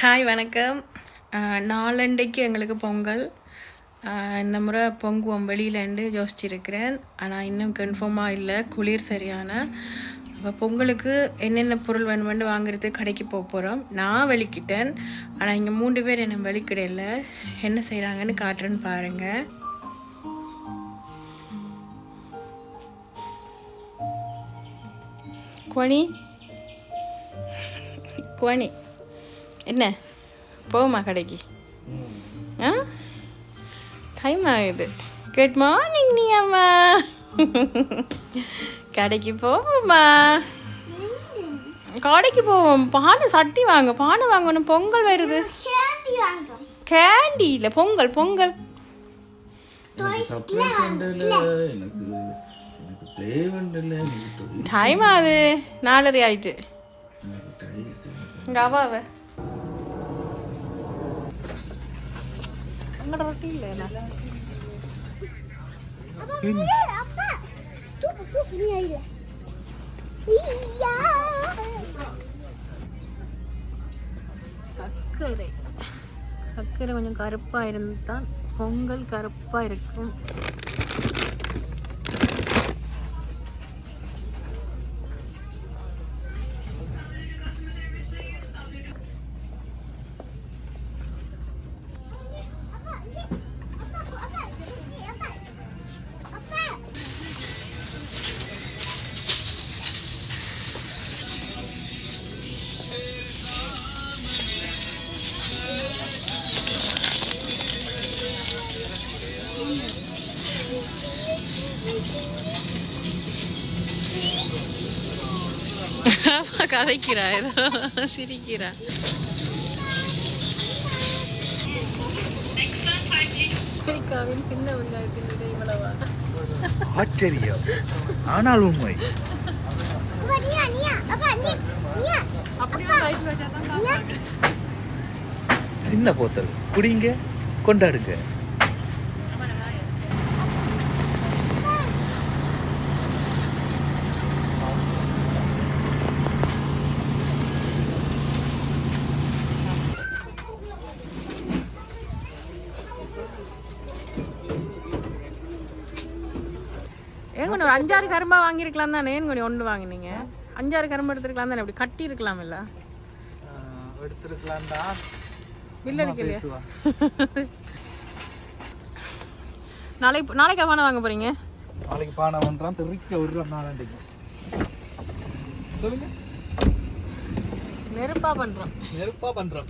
Hi வணக்கம். நாலண்டைக்கு எங்களுக்கு பொங்கல். இந்த முறை பொங்குவோம். வெளியிலேருந்து யோசிச்சிருக்கிறேன். ஆனால் இன்னும் கன்ஃபார்மாக இல்லை. குளிர் சரியான. அப்போ பொங்கலுக்கு என்னென்ன பொருள் வேணுமென்று வாங்குறதுக்கு கடைக்கு போக போகிறோம் நான் வெளிக்கிட்டேன். ஆனால் இங்கே மூன்று பேர் என்ன வெளிக்கிடல. என்ன செய்கிறாங்கன்னு காட்டுறேன்னு பாருங்கள் குவனி. குவனி. என்ன? போமா கடைக்கு. ஆ? டைம் ஆகுது. குட் மார்னிங் நீ அம்மா கடைக்கு போவோம்மா. கடைக்கு போவோம். பானை சட்டி வாங்க. பானை வாங்கணும். பொங்கல் வருது. கேண்டி இல்லை. பொங்கல் பொங்கல். டைம் ஆகுது. நாலரை ஆயிட்டு. இங்கே அவாவ எங்கட ரொட்டி இல்லை அப்பா தூக்கு தூக்கு நீ ஐயா ஐயா சர்க்கரை சர்க்கரை கொஞ்சம் கருப்பாக இருந்தால் பொங்கல் கருப்பாக இருக்கும் கதைக்கிறா ஏதோ சிரிக்கிறா அமெரிக்காவின் சின்ன வெங்காயத்தின் விலை இவ்வளவா ஆச்சரியம். ஆனால் உண்மை. சின்ன போத்தல். குடிங்க கொண்டாடுங்க. ஏங்க ஒரு அஞ்சாறு கரும்பா வாங்கியிருக்கலாம் தானே? ஏன் கொஞ்சம் ஒன்று வாங்கினீங்க. அஞ்சாறு கரும்பு எடுத்துருக்கலாம் தானே? அப்படி கட்டி இருக்கலாம் இல்ல? எடுத்துருக்கலாம்டா பில் அடிக்கலையா? நாளைக்கு நாளைக்கு அவான வாங்க போறீங்க? நாளைக்கு பானை பண்றான் தெறிக்க விடுறான் நாளாண்டிக்கு சொல்லுங்க. நெருப்பா பண்றோம். நெருப்பா பண்றான்